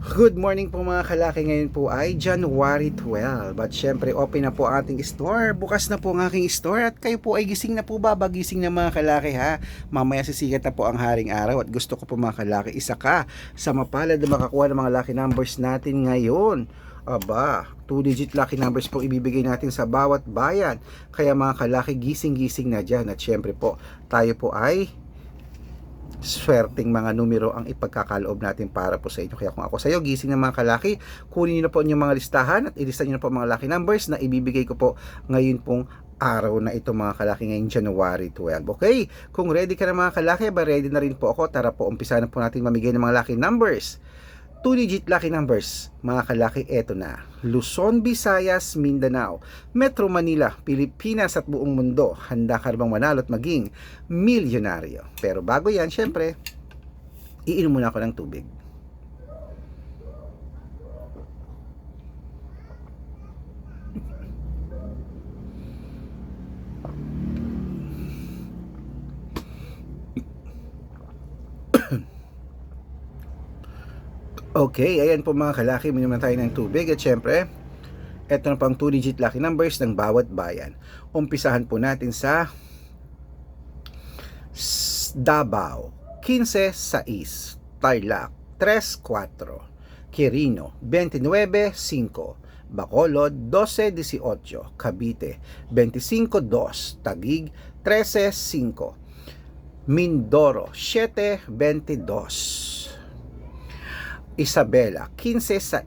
Good morning po mga kalaki. Ngayon po ay January 12. But syempre open na po ating store. Bukas na po ang aking store at kayo po ay gising na po ba? Bagising na mga kalaki ha. Mamaya sisigat na po ang haring araw at gusto ko po mga kalaki isa ka sa mapalad na makakuha ng mga lucky numbers natin ngayon. Aba, 2 digit lucky numbers po ibibigay natin sa bawat bayan. Kaya mga kalaki gising-gising na dyan. At syempre po tayo po ay swerteng mga numero ang ipagkakaloob natin para po sa inyo. Kaya kung ako sa iyo, gising ng mga kalaki, kunin niyo na po ang inyong mga listahan at ilista niyo na po ang mga lucky numbers na ibibigay ko po ngayon pong araw na ito mga kalaki ngayong January 12. Okay, kung ready ka na mga kalaki, ba ready na rin po ako. Tara po, umpisa na po natin mamigay ng mga lucky numbers. 2-digit lucky numbers, mga kalaki, eto na. Luzon, Visayas, Mindanao, Metro Manila, Pilipinas at buong mundo. Handa ka bang manalo at maging milyonaryo? Pero bago yan, syempre, iinom muna ako ng tubig. Okay, ayan po mga kalaki, minum na tayo ng tubig at syempre, eto na pang 2-digit lucky numbers ng bawat bayan. Umpisahan po natin sa Davao, 15-6, Tarlac, 3-4, Quirino, 29-5, Bacolod, 12-18, Cavite, 25-2, Tagig, 13-5, Mindoro, 7-22, Isabela 15-6,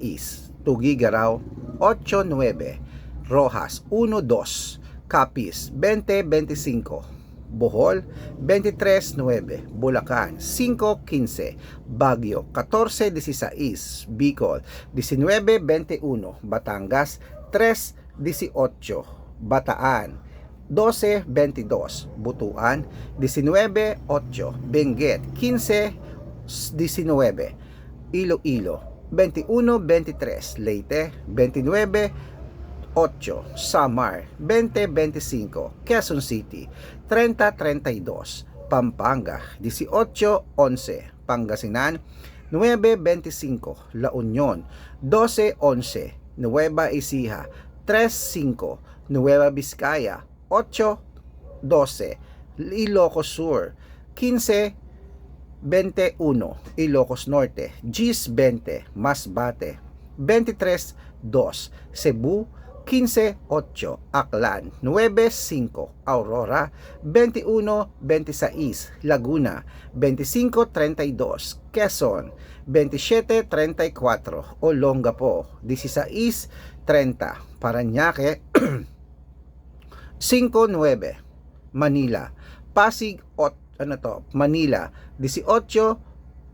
Tugigaraw 8-9, Rojas 1-2, Capiz 20-25, Bohol 23-9, Bulacan 5-15, Baguio 14-16, Bicol 19-21, Batangas 3-18, Bataan 12-22, Butuan 19-8, Benguet 15-19, Iloilo. 21-23, Leyte 29-8, Samar 20-25, Quezon City 30-32, Pampanga 18-11, Pangasinan 9-25, La Union 12-11, Nueva Ecija 3-5, Nueva Vizcaya 8-12, Ilocos Sur 15 21, Ilocos Norte, Gis 20, Masbate, 23, 2, Cebu, 15, 8, Aklan, 9, 5, Aurora, 21, 26, Laguna, 25, 32, Quezon, 27, 34, Olongapo, 16, 30, Paranaque, 5, 9, Manila, Pasig, 8, ano to, Manila, 18,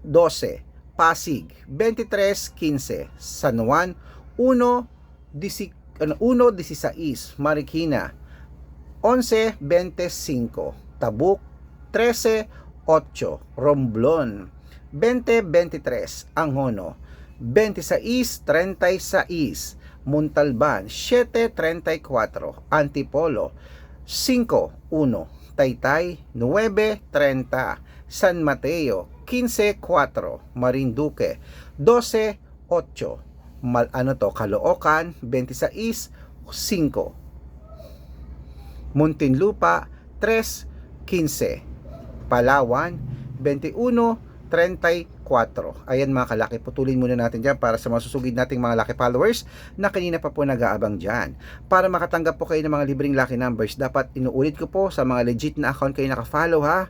12, Pasig, 23, 15, San Juan, 1, 10, ano, 1, 16, Marikina, 11, 25, Tabuk, 13, 8, Romblon, 20, 23, Angono, 26, 36, Montalban, 7, 34, Antipolo, 5, 1, Taytay 9.30, San Mateo 15.4, Marinduque 12.8, Mal ano to, Caloocan 26.5, Muntinlupa 3.15, Palawan 21.34. Ayan mga kalaki, putulin muna natin dyan para sa masusugid nating mga lucky followers na kanina pa po nag-aabang dyan. Para makatanggap po kayo ng mga libreng lucky numbers, dapat inuulit ko po sa mga legit na account kayo nakafollow ha.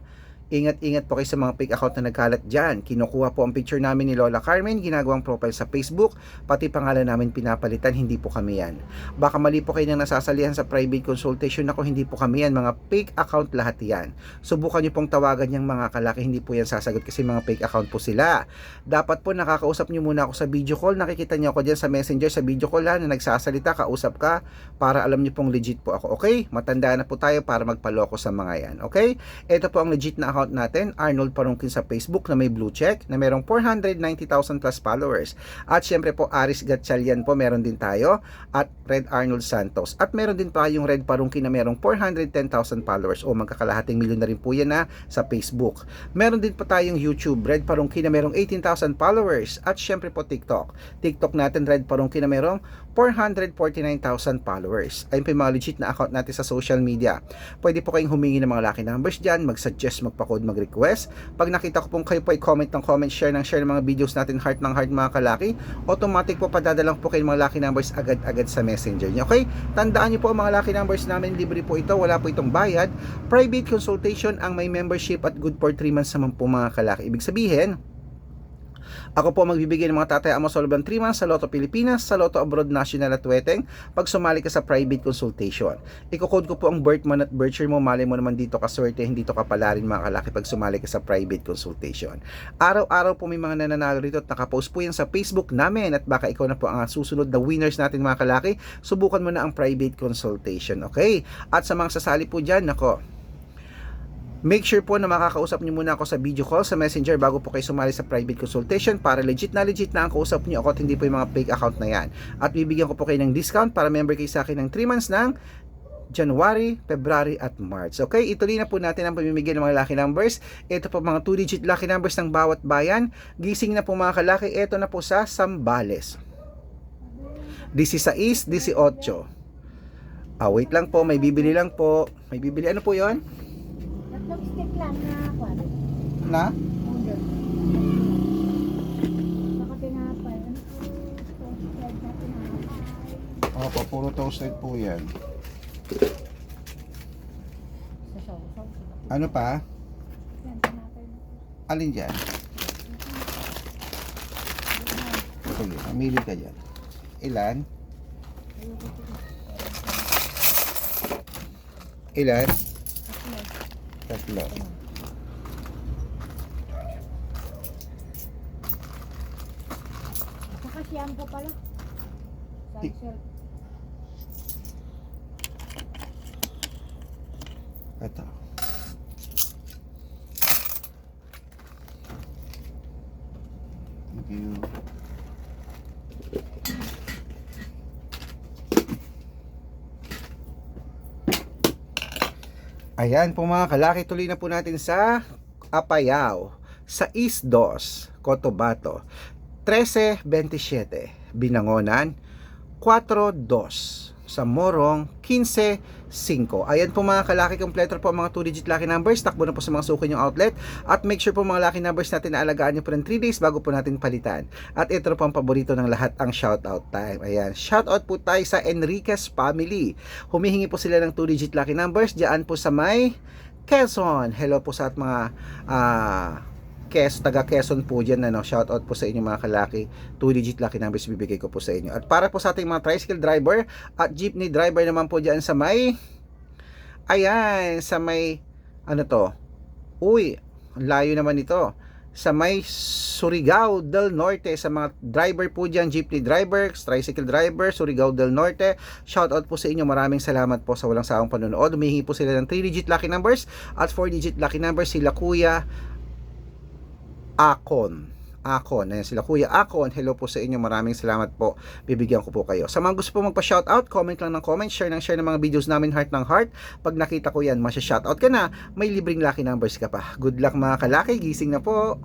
Ingat-ingat po kayo sa mga fake account na nagkalat dyan. Kinukuha po ang picture namin ni Lola Carmen, ginagawang profile sa Facebook, pati pangalan namin pinapalitan, hindi po kami yan. Baka mali po kayo nang nasasalihan sa private consultation ako, hindi po kami yan. Mga fake account lahat yan. Subukan nyo pong tawagan yung mga kalaki, hindi po yan sasagot kasi mga fake account po sila. Dapat po nakakausap nyo muna ako sa video call, nakikita nyo ako dyan sa messenger, sa video call ha, na nagsasalita, kausap ka, para alam nyo pong legit po ako. Okay? Matanda na po tayo para magpaloko sa mga yan. Okay? Ito po ang legit na account account natin, Arnold Parungkin sa Facebook na may blue check na merong 490,000 plus followers. At syempre po Aris Gatchalian po meron din tayo at Red Arnold Santos. At meron din tayong Red Parungkin na merong 410,000 followers o magkakalahating milyon na rin po yan na sa Facebook. Meron din po tayong YouTube, Red Parungkin na merong 18,000 followers. At syempre po TikTok. TikTok natin, Red Parungkin na merong 449,000 followers. Ayun po yung mga legit na account natin sa social media. Pwede po kayong humingi ng mga lucky numbers dyan, mag-suggest, magpa-code, mag-request. Pag nakita ko pong kayo po ay comment ng comment, share ng share ng mga videos natin, heart ng heart mga kalaki, automatic po padadalang po kayo mga lucky numbers agad-agad sa messenger niyo. Okay? Tandaan niyo po mga lucky numbers namin, libre po ito, wala po itong bayad. Private consultation ang may membership at good for 3 months naman po mga kalaki. Ibig sabihin, ako po magbibigay ng mga tatay amo ng 3 months sa Lotto Pilipinas, sa Lotto Abroad National at Weteng pag sumali ka sa private consultation. Iko-code ko po ang birth month at birth year mo, mali mo naman dito ka swerte, hindi to kapala rin mga kalaki pag sumali ka sa private consultation. Araw-araw po may mga nananalo rito at nakapost po yan sa Facebook namin at baka ikaw na po ang susunod na winners natin mga kalaki, subukan mo na ang private consultation, okay? At sa mga sasali po dyan, nako, Make sure po na makakausap niyo muna ako sa video call sa messenger bago po kayo sumali sa private consultation para legit na legit na ang kausap niyo ako at hindi po yung mga fake account na yan. At bibigyan ko po kayo ng discount para member kayo sa akin ng 3 months ng January, February at March. Okay, ituloy na po natin ang pamimigay ng mga lucky numbers. Ito po mga 2-digit lucky numbers ng bawat bayan. Gising na po mga kalaki. Ito na po sa Sambales. 16, 18. Ah, wait lang po, may bibili lang po. May bibili, ano po yon? Tatlong stick lang na kwan. Na? Under. Saka tinapay. Ano po? Toasted na tinapay. Opo, puro toasted po yan. Ano pa? Alin dyan? Sige, mamili ka dyan. Ilan? Ilan? Tatlo. Saka shampoo pala. Sunsilk. Ito. Ayan po mga kalaki, tuloy na po natin sa Apayao, sa Isdos, Cotabato, 13.27, Binangonan, 4.2, sa Morong, 15.5. Ayan po mga kalaki, kompleto po ang mga 2-digit lucky numbers. Takbo na po sa mga suki yung outlet. At make sure po mga lucky numbers natin na alagaan nyo po ng 3 days bago po natin palitan. At ito po ang paborito ng lahat, ang shoutout time. Ayan, shoutout po tayo sa Enriquez family. Humihingi po sila ng 2-digit lucky numbers. Diyan po sa may Quezon. Hello po sa at mga ah Kes, taga Quezon po dyan, ano, shout out po sa inyo mga kalaki, 2-digit lucky numbers bibigay ko po sa inyo. At para po sa ating mga tricycle driver at jeepney driver naman po dyan sa may, ayan, sa may, ano to, uy, layo naman ito, sa may Surigao del Norte, sa mga driver po dyan, jeepney driver, tricycle driver, Surigao del Norte, shout out po sa inyo, maraming salamat po sa walang sawang panonood, humihingi po sila ng 3-digit lucky numbers at 4-digit lucky numbers, sila kuya, Akon. Akon. Ayan sila Kuya Akon. Hello po sa inyo. Maraming salamat po. Bibigyan ko po kayo. Sa mga gusto po magpa-shoutout, comment lang ng comment, share ng share ng mga videos namin heart ng heart. Pag nakita ko yan, masya-shoutout ka na. May libreng lucky numbers ka pa. Good luck mga kalaki. Gising na po.